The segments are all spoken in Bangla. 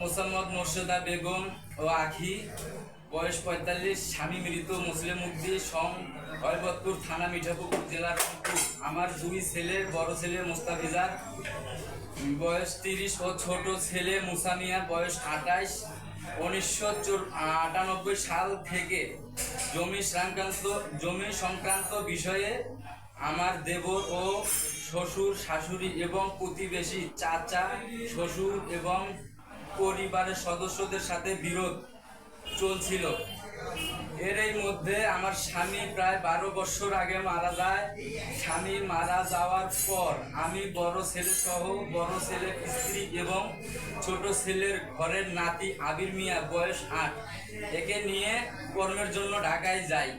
মোসাম্মদ মোর্শেদা বেগম ও আখি, বয়স পঁয়তাল্লিশ, স্বামী মৃত, মুসলিম মুক্তি সং হরবতপুর থানা মিঠাপুকুর রংপুর। আমার দুই ছেলে, বড় ছেলে মোস্তাফিজার, বয়স তিরিশ ও ছোট ছেলে মুসামিয়ার বয়স আঠাইশ উনিশশো আটানব্বই সাল থেকে জমি সংক্রান্ত জমি সংক্রান্ত বিষয়ে আমার দেবর ও শ্বশুর, শাশুড়ি এবং প্রতিবেশী চাচা, শ্বশুর এবং পরিবারের সদস্যদের সাথে বিরোধ চলছিল। এর এই মধ্যে আমার স্বামী প্রায় বারো বছর আগে মারা যায়। স্বামী মারা যাওয়ার পর আমি বড় ছেলে সহ বড় ছেলের স্ত্রী এবং ছোট ছেলের ঘরের নাতি আবির মিয়া, বয়স আট। একে নিয়ে কর্মের জন্য ঢাকায় যাই।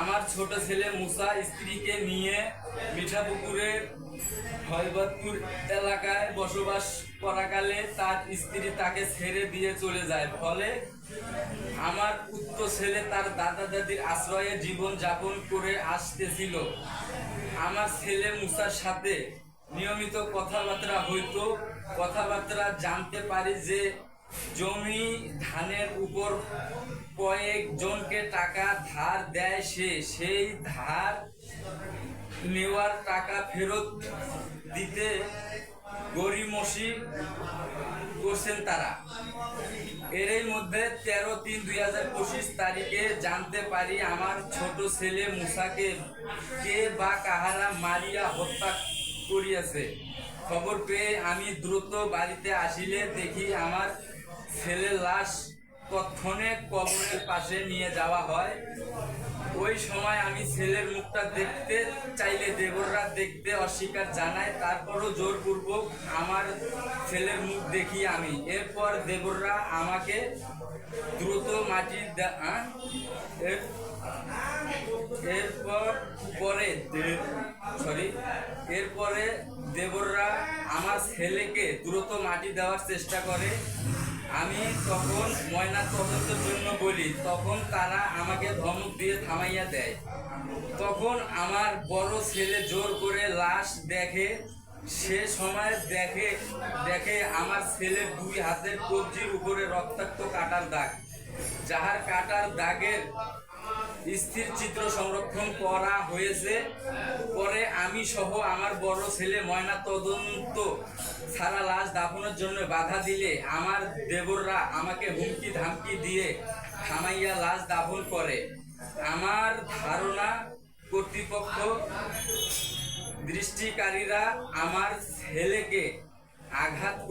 আমার ছোট ছেলে মুসা স্ত্রীকে নিয়ে মিঠাপুকুরের হয়বতপুর এলাকায় বসবাস করাকালে তার স্ত্রী তাকে ছেড়ে দিয়ে চলে যায়। ফলে আমার পুত্র ছেলে তার দাদা দাদির আশ্রয়ে জীবন যাপন করে আসতেছিল। আমার ছেলে মুসার সাথে নিয়মিত কথাবার্তা হইতো কথাবার্তা জানতে পারি যে জমি ধানের উপর কয়েকজনকে টাকা ধার দেয় সে, সেই ধার নেওয়ার টাকা ফেরত দিতে গরিমসি করছেন তারা। এরই মধ্যে তেরো তিন দুই হাজার পঁচিশ তারিখে জানতে পারি আমার ছোট ছেলে মুসাকে কে বা কাহারা মারিয়া হত্যা করিয়াছে। খবর পেয়ে আমি দ্রুত বাড়িতে আসিলে দেখি আমার ছেলের লাশ তৎক্ষণে কবরের পাশে নিয়ে যাওয়া হয়। ওই সময় আমি ছেলের মুখটা দেখতে চাইলে দেবররা দেখতে অস্বীকার জানায়, তারপরও জোরপূর্বক আমার ছেলের মুখ দেখি আমি। এরপর দেবররা আমাকে দ্রুত মাটি এরপর পরে সরি, এরপরে দেবররা আমার ছেলেকে দ্রুত মাটি দেওয়ার চেষ্টা করে। আমি তখন ময়না তদন্তের জন্য বলি, তখন তারা আমাকে ধমক দিয়ে থামাইয়া দেয়। তখন আমার বড় ছেলে জোর করে লাশ দেখে, সে সময় দেখে দেখে আমার ছেলে দুই হাতের কবজির উপরে রক্তাক্ত কাটার দাগ, যাহার কাটার দাগের স্থির চিত্র সংরক্ষণ করা হয়েছে। পরে আমি সহ আমার বড় ছেলে ময়না তদন্ত সারা লাশ দাফনের জন্য বাধা দিলে আমার দেবররা আমাকে হুমকি ধামকি দিয়ে থামাইয়া লাশ দাফন করে। আমার ধারণা, কর্তৃপক্ষ, দৃষ্টিকারীরা আমার ছেলেকে আঘাত